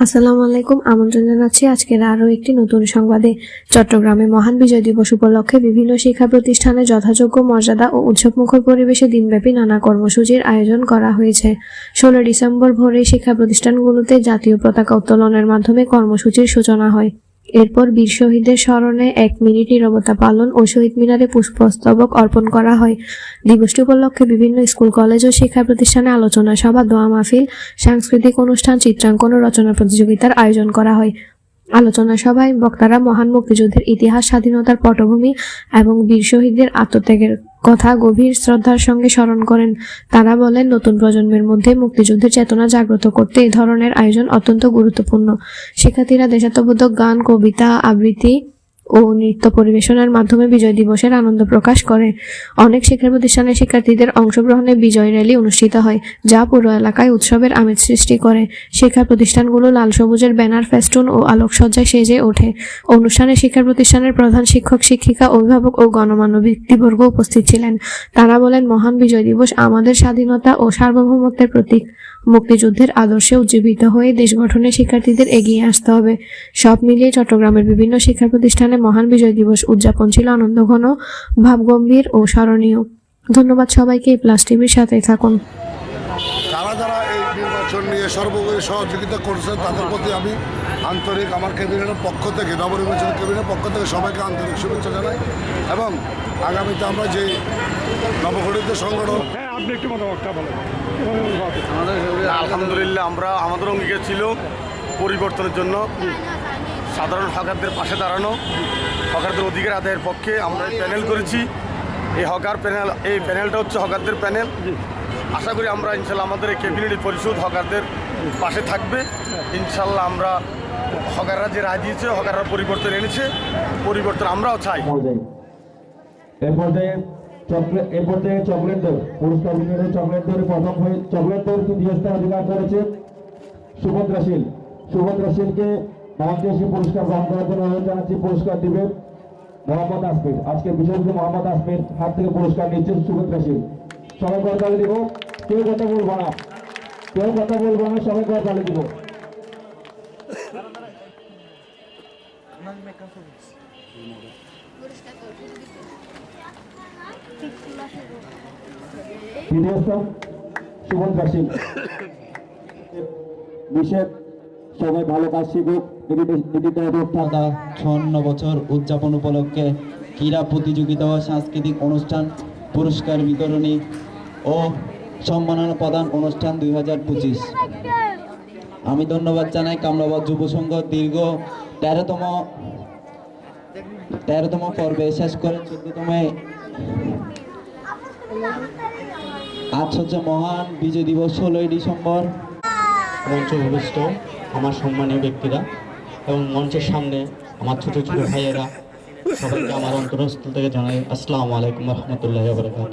আসসালামু আলাইকুম, আমন্ত্রণ জানাচ্ছি আজকের আরও একটি নতুন সংবাদে। চট্টগ্রামে মহান বিজয় দিবস উপলক্ষে বিভিন্ন শিক্ষা প্রতিষ্ঠানে যথাযোগ্য মর্যাদা ও উৎসবমুখর পরিবেশে দিনব্যাপী নানা কর্মসূচির আয়োজন করা হয়েছে। ষোলো ডিসেম্বর ভোরে শিক্ষা প্রতিষ্ঠানগুলোতে জাতীয় পতাকা উত্তোলনের মাধ্যমে কর্মসূচির সূচনা হয়। এরপর বীর শহীদের স্মরণে এক মিনিট নিরবতা পালন ও শহীদ মিনারে পুষ্পস্তবক অর্পণ করা হয়। দিবসটি উপলক্ষে বিভিন্ন স্কুল, কলেজ ও শিক্ষা প্রতিষ্ঠানে আলোচনা সভা, দোয়া মাহফিল, সাংস্কৃতিক অনুষ্ঠান, চিত্রাঙ্কন ও রচনা প্রতিযোগিতার আয়োজন করা হয়। আলোচনা সভায় বক্তারা মহান মুক্তিযুদ্ধের ইতিহাস, স্বাধীনতার পটভূমি এবং বীর শহীদদের আত্মত্যাগের কথা গভীর শ্রদ্ধার সঙ্গে স্মরণ করেন। তারা বলেন, নতুন প্রজন্মের মধ্যে মুক্তিযুদ্ধের চেতনা জাগ্রত করতে এই ধরনের আয়োজন অত্যন্ত গুরুত্বপূর্ণ। শিক্ষার্থীরা দেশাত্মবোধক গান, কবিতা, আবৃত্তি ও নৃত্য পরিবেশনের মাধ্যমে বিজয় দিবসের আনন্দ প্রকাশ করে। অনেক শিক্ষা প্রতিষ্ঠানের শিক্ষার্থীদের অংশগ্রহণে বিজয় র্যালি অনুষ্ঠিত হয়, যা পুরো এলাকায় উৎসবের আমেজ সৃষ্টি করে। শিক্ষা প্রতিষ্ঠানগুলো লাল সবুজের ব্যানার, ফেস্টুন ও আলোকসজ্জায় সেজে ওঠে। অনুষ্ঠানে শিক্ষা প্রতিষ্ঠানের প্রধান শিক্ষক, শিক্ষিকা, অভিভাবক ও গণমান্য ব্যক্তিবর্গ উপস্থিত ছিলেন। তারা বলেন, মহান বিজয় দিবস আমাদের স্বাধীনতা ও সার্বভৌমত্বের প্রতীক। মুক্তিযুদ্ধের আদর্শে উজ্জীবিত হয়ে দেশ গঠনে শিক্ষার্থীদের এগিয়ে আসতে হবে। সব মিলিয়ে চট্টগ্রামের বিভিন্ন শিক্ষা প্রতিষ্ঠানে মহান বিজয় দিবস উদযাপন ছিল আনন্দ ঘন, ভাবগম্ভীর ও স্মরণীয়। ধন্যবাদ সবাইকে প্লাস টিভির সাথে থাকুন। সর্বোপরি সহযোগিতা করছে তাদের প্রতি আমি আন্তরিক আমার ক্যাবিনেটের পক্ষ থেকে নবনির্বাচন ক্যাবিনেটের পক্ষ থেকে সবাইকে আন্তরিক শুভেচ্ছা জানাই এবং আগামীতে আমরা যে নবগঠিত সংগঠন হ্যাঁ আপনি একটু মতামতটা বলেন। কীভাবে আলহামদুলিল্লাহ আমরা আমাদের অঙ্গীকার ছিল পরিবর্তনের জন্য। সাধারণ হকারদের পাশে দাঁড়ানো হকারদের অধিকার আদায়ের পক্ষে আমরা এই প্যানেল করেছি। এই হকার প্যানেল এই প্যানেলটা হচ্ছে হকারদের প্যানেল। আশা করি আমরা ইনশাল্লাহ আমাদের এই ক্যাবিনেট পরিষদ হকারদের পাশে থাকবে। ইনশাল্লাহ আমরা হকাররা যে রায় দিয়েছে, হকাররা পরিবর্তন এনেছে, পরিবর্তন আমরাও চাই। এর পর্যায়ে চকলেট চকলেট পুরস্কার বিতরণে চকলেট দৌড়ে প্রথম হয়ে চকলেট দৌড় অধিকার করেছে পুরস্কার জানাচ্ছি পুরস্কার দিবে আজকে হাত থেকে পুরস্কার সুভদ্রা সবাই দিব কেউ কথা বলব না? কেউ কথা বলব না, সবাই দিব। কাজ শিখুক। ঢাকা ছন্ন বছর উদযাপন উপলক্ষে ক্রীড়া প্রতিযোগিতা ও সাংস্কৃতিক অনুষ্ঠান, পুরস্কার বিতরণী ও সম্মাননা প্রদান অনুষ্ঠান দুই হাজার পঁচিশ। আমি ধন্যবাদ জানাই কামরাবাদ যুব সংঘ দীর্ঘ তেরোতম তেরোতম পর্বে, শেষ করে চোদ্দতমে। আজ হচ্ছে মহান বিজয় দিবস, ষোলোই ডিসেম্বর। মঞ্চ আমার সম্মানীয় ব্যক্তিরা এবং মঞ্চের সামনে আমার ছোট ছোট ভাইয়েরা, সবাইকে আমার অন্তরস্থল থেকে জানাই আসসালামু আলাইকুম রহমতুল্লাহ বরকাত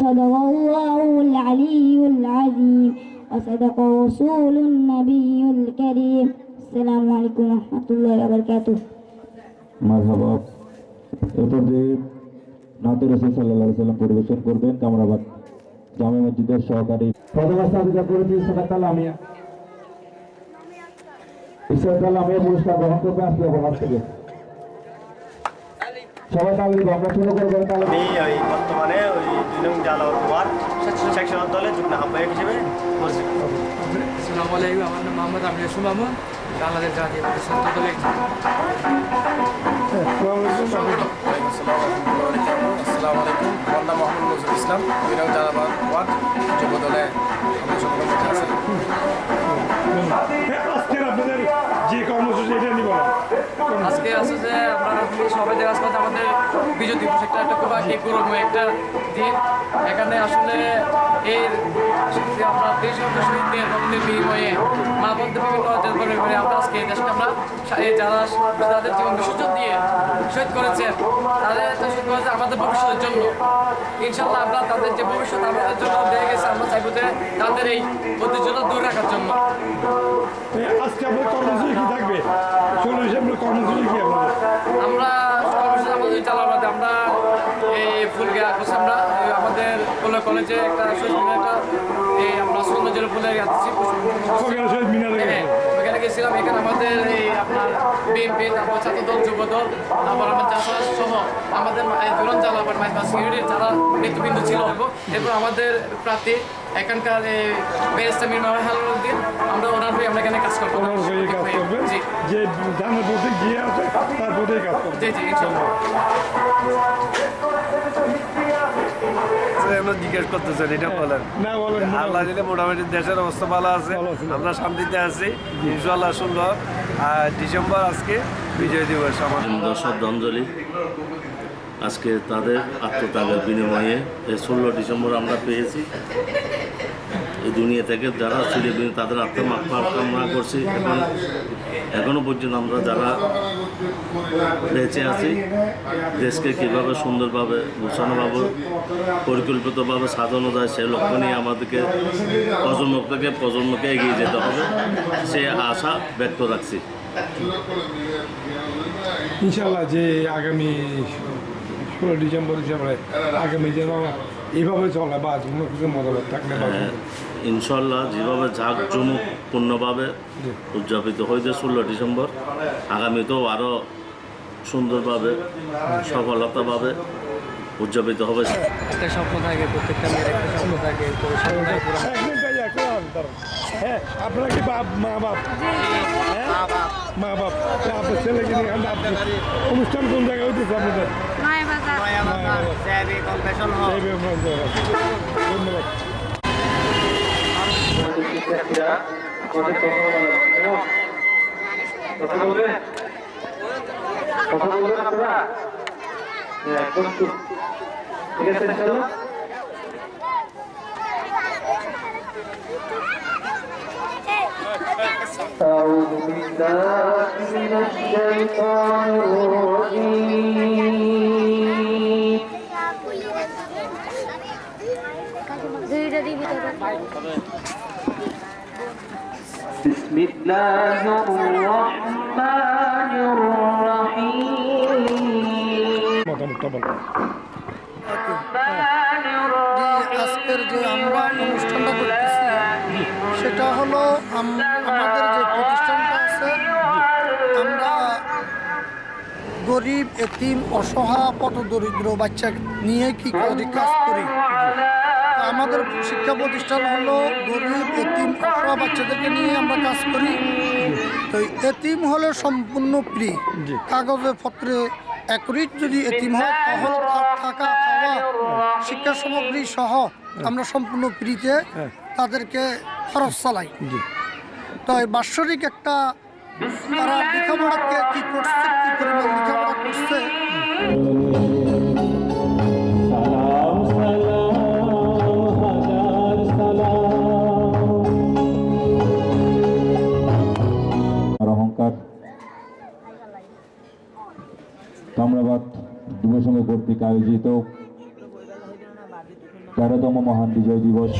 صدق الله العلي العظيم وصدق رسول النبي الكريم السلام عليكم ورحمة الله وبركاته মারহাবা এরপর যে নাতে রসুল সাল্লাহ সাল্লাম পরিবেশন করবেন কামরাবাদ জামে মসজিদের সহকারী প্রথম স্থান অধিকার করেছি ইসরাত আমিয়া ইসরাত আমিয়া পুরস্কার গ্রহণ করবে আসলে বলার থেকে সবাই তাহলে আমরা শুরু করব তাহলে। আমি ওই বর্তমানে ওই দুই নং জালা ওয়ার্ড সেকশনাল দলে যুগ্ম আহ্বায়ক হিসেবে পরিচিত আসসালামু আলাইকুম আমার নাম মোহাম্মদ আমির সুমামুন বাংলাদেশ জাতীয় ছাত্র দলের আসসালামু আলাইকুম। আমার নাম মোহাম্মদ নজরুল ইসলাম দুই নং জালাবাদ ওয়ার্ড যুব দলে আমাদের সংগঠন মধ্যে আছে আজকের আপনাদের যে কর্মসূচি এটা নিব আজকে আছে যে আমরা সবাই দেখা যাচ্ছে আমাদের বিজয় দিবস একটা একটা খুব এই গৌরবময় একটা দিন। এখানে আসলে এর আমরা দেশ শহীদদের রক্তের বিনিময়ে মানবন্ধ বিভিন্ন আমরা আজকে এই দেশকে আমরা এই যারা তাদের জীবন বিসর্জন দিয়ে শহীদ করেছেন, তাদের শহীদ করেছে আমাদের ভবিষ্যতের জন্য। ইনশাল্লাহ আমরা তাদের যে ভবিষ্যৎ আমাদের জন্য দিয়ে গেছে, আমরা চাইব যে তাদের এই ঐতিহ্য দূরে রাখার জন্য। আজকে আপনার কর্মসূচি কি থাকবে? ডিসেম্বর কর্মসূচি আমরা কর্মসূচি আমাদের চালাবো আমরা এই ফুল গা- করছি আমরা আমাদের কলেজ একটা একটা এই আমরা সৌন্দর্যের ফুলে মিনারে হ্যাঁ, গেছে ওখানে গেছিলাম। এখানে আমাদের এই আপনার বিএনপি তারপর ছাত্র দল যুব দল তারপর আমার চাষবাস সহ আমাদের দুরন জেলা আবার মাইজমা সিকিউরিটির যারা নেতৃবৃন্দ ছিল এরপর আমাদের প্রার্থী এখানকার মির্মা হালুদ্দিন আমরা ওনার হয়ে আমরা এখানে কাজ করব। ওনার হয়ে কাজ করবেন। জি। যে ধানের প্রতি গিয়ে আছে তার প্রতিই কাজ করবেন জি জি ইনশাল্লাহ। আমরা জিজ্ঞেস এটা বলেন। না বলেন আল্লাহ দিলে মোটামুটি দেশের অবস্থা ভালো আছে আমরা শান্তিতে আছি। ইনশাল্লাহ সুন্দর। আর ডিসেম্বর আজকে বিজয় দিবস আমাদের। শ্রদ্ধাঞ্জলি আজকে তাদের আত্মত্যাগের বিনিময়ে এই ষোলো ডিসেম্বর আমরা পেয়েছি। এই দুনিয়া থেকে যারা ছিল তাদের আত্মমাত্মা কামনা করছি এখন এখনও পর্যন্ত আমরা যারা বেঁচে আছি দেশকে কীভাবে সুন্দরভাবে গোছানোভাবে পরিকল্পিতভাবে সাজানো যায় সে লক্ষ্য নিয়ে আমাদেরকে প্রজন্ম থেকে প্রজন্মকে এগিয়ে যেতে হবে সে আশা ব্যক্ত রাখছি। ইনশাল্লাহ যে আগামী ষোলো ডিসেম্বর হিসাবে আগামী যেন এইভাবে চলে বা কোনো কিছু মতামত থাকলে হ্যাঁ, ইনশাল্লাহ যেভাবে জাঁকজমকপূর্ণভাবে উদযাপিত হয়েছে ষোলো ডিসেম্বর আগামীতেও আরও সুন্দরভাবে সফলতাভাবে উদযাপিত হবে। একটা স্বপ্ন থাকে প্রত্যেকটা মেয়ের একটা স্বপ্ন থাকে তো তাই একটা দাঁড়ান। হ্যাঁ আপনারা কি বাপ মা বাপ? হ্যাঁ? মা বাপ। আপনার ছেলেকে নিয়ে অনুষ্ঠান কোন জায়গায় হইতেছে আপনাদের? মায়াবাজার। জয়বি ব্রহ্মগঞ্জ। ধন্যবাদ মতামতটা বলুন আজকের যে আমরা অনুষ্ঠানটা সেটা হলো আমাদের যে প্রতিষ্ঠানটা আছে আমরা গরিব, এতিম, অসহায় পথ দরিদ্র বাচ্চা নিয়ে কি কাজ করি আমাদের শিক্ষা প্রতিষ্ঠান হলো গরিব এতিম অসহায় বাচ্চাদেরকে নিয়ে আমরা কাজ করি। তো এতিম হলে সম্পূর্ণ ফ্রি। কাগজে পত্রে অ্যাকুরেট যদি এতিম হয় তাহলে তার থাকা খাওয়া শিক্ষা সামগ্রী সহ আমরা সম্পূর্ণ ফ্রিতে হ্যাঁ। তাদেরকে খরচ চালাই। তো এই বাৎসরিক একটা তারা লেখাপড়াকে কি করছে কি পরিমাণ লেখাপড়া করছে কামরাবাদ যুবসংঘ কর্তৃক আয়োজিত তেরোতম মহান বিজয় দিবস।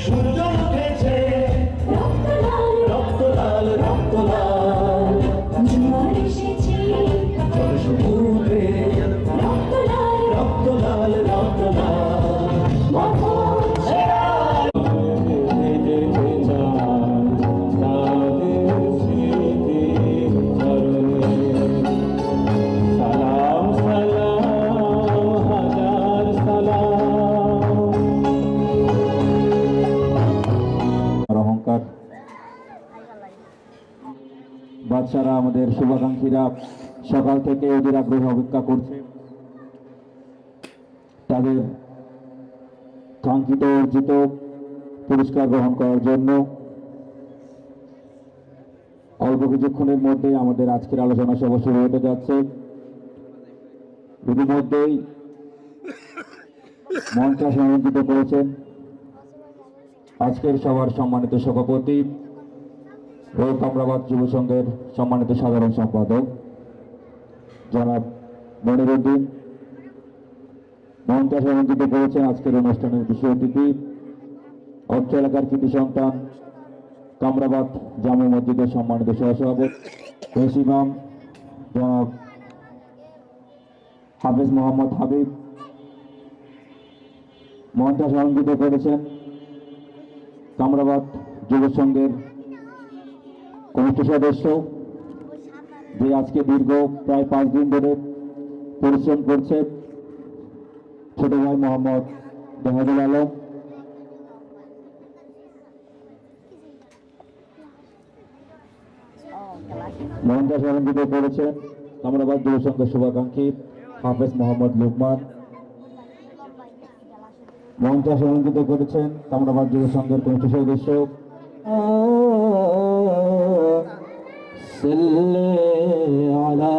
শুভাকাঙ্ক্ষীরা সকাল থেকে ওদের আগ্রহে অপেক্ষা করছে। তাদের কাঙ্ক্ষিত, অর্জিত পুরস্কার গ্রহণ করার জন্য অল্প কিছুক্ষণের মধ্যে আমাদের আজকের আলোচনা সভা শুরু হতে যাচ্ছে। ইতিমধ্যেই মঞ্চ সংরক্ষিত করেছেন আজকের সভার সম্মানিত সভাপতি কামরাবাদ যুব সংঘের সম্মানিত সাধারণ সম্পাদক, জনাব মনিরুদ্দিন মঞ্চ সংরক্ষিত করেছেন আজকের অনুষ্ঠানের বিশেষ অতিথি, অত্র এলাকার কৃতি সন্তান, কামরাবাদ জামে মসজিদের সম্মানিত সহসভাপতি পেশ ইমাম জনাব হাফেজ মোহাম্মদ হাবিব। মঞ্চ সংরক্ষিত করেছেন কামরাবাদ যুব সংঘের কনিষ্ঠ সদস্য, যে আজকে দীর্ঘ প্রায় পাঁচ দিন ধরে পরিশ্রম করছে, ছোট ভাই মোহাম্মদ জাহাদুল আলম। মোহনদাস অলঙ্কিত করেছেন কামরাবাদ যুব সংঘের শুভাকাঙ্ক্ষী, হাফেজ মোহাম্মদ লুকমান। মঞ্চাস অলঙ্কিত করেছেন কামরাবাদ যুব সংঘের কনিষ্ঠ সদস্য। على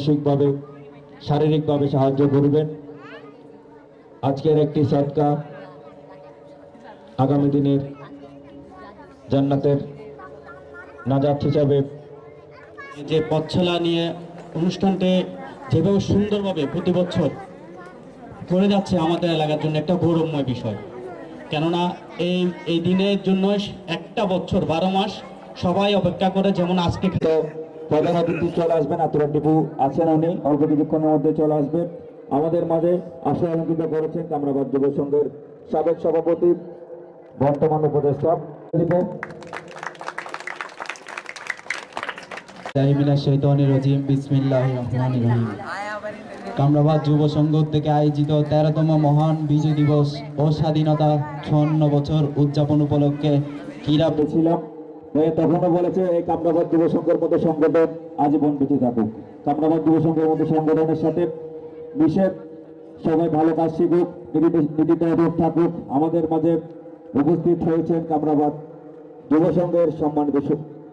মানসিকভাবে, শারীরিকভাবে সাহায্য করবেন। আজকের একটি সৎকা আগামী দিনের জান্নাতের নাজাত হিসাবে যে পথছলা নিয়ে অনুষ্ঠানটি যেভাবে সুন্দরভাবে প্রতি বছর করে যাচ্ছে আমাদের এলাকার জন্য একটা গৌরবময় বিষয়। কেননা এই এই দিনের জন্য একটা বছর, বারো মাস সবাই অপেক্ষা করে যেমন আজকে প্রধান অতিথি চলে আসবেন আতুরান টিপু আছেন উনি অল্প কিছুক্ষণের মধ্যে চলে আসবেন আমাদের মাঝে আশা অলঙ্কিত করেছেন কামরাবাদ যুব সংঘের সাবেক সভাপতি বর্তমান উপদেষ্টা। কামরাবাদ যুব সংঘ থেকে আয়োজিত তেরোতম মহান বিজয় দিবস ও স্বাধীনতা ছন্ন বছর উদযাপন উপলক্ষে ক্রীড়া ছিলাম। তখনও বলেছে, এই কামরাবাদ যুব সংঘের মধ্যে সংগঠন আজীবন বেঁচে থাকুক। কামরাবাদ যুব সংঘের মধ্যে সংগঠনের সাথে বিশেষ সবাই ভালো কাজ শিখুক নীতিতে থাকুক। আমাদের মাঝে উপস্থিত হয়েছেন কামরাবাদ যুব সংঘের সম্মানিত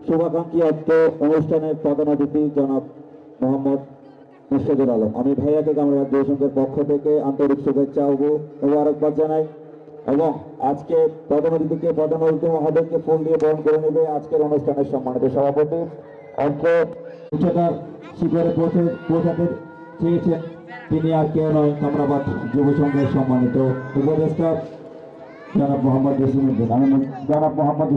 শুভাকাঙ্ক্ষী অর্থ অনুষ্ঠানের প্রধান অতিথি জনাব মোহাম্মদ মুর্শিদুল আলম। আমি ভাইয়াকে কামরাবাদ যুব সংঘের পক্ষ থেকে আন্তরিক শুভেচ্ছা ও মোবারকবাদ জানাই এবং আজকে প্রধান অতিথিকে প্রধান অতিথি মহোদয়কে ফুল দিয়ে বরণ করে নেবে আজকের অনুষ্ঠানের সম্মানিত সভাপতি। অর্থ উচ্চতার শিখরে পৌঁছে, পৌঁছাতে চেয়েছেন তিনি আর কেউ নয়, কামরাবাদ যুব সংঘের সম্মানিত উপদেষ্টা জনাব মোহাম্মদ জনাব মোহাম্মদ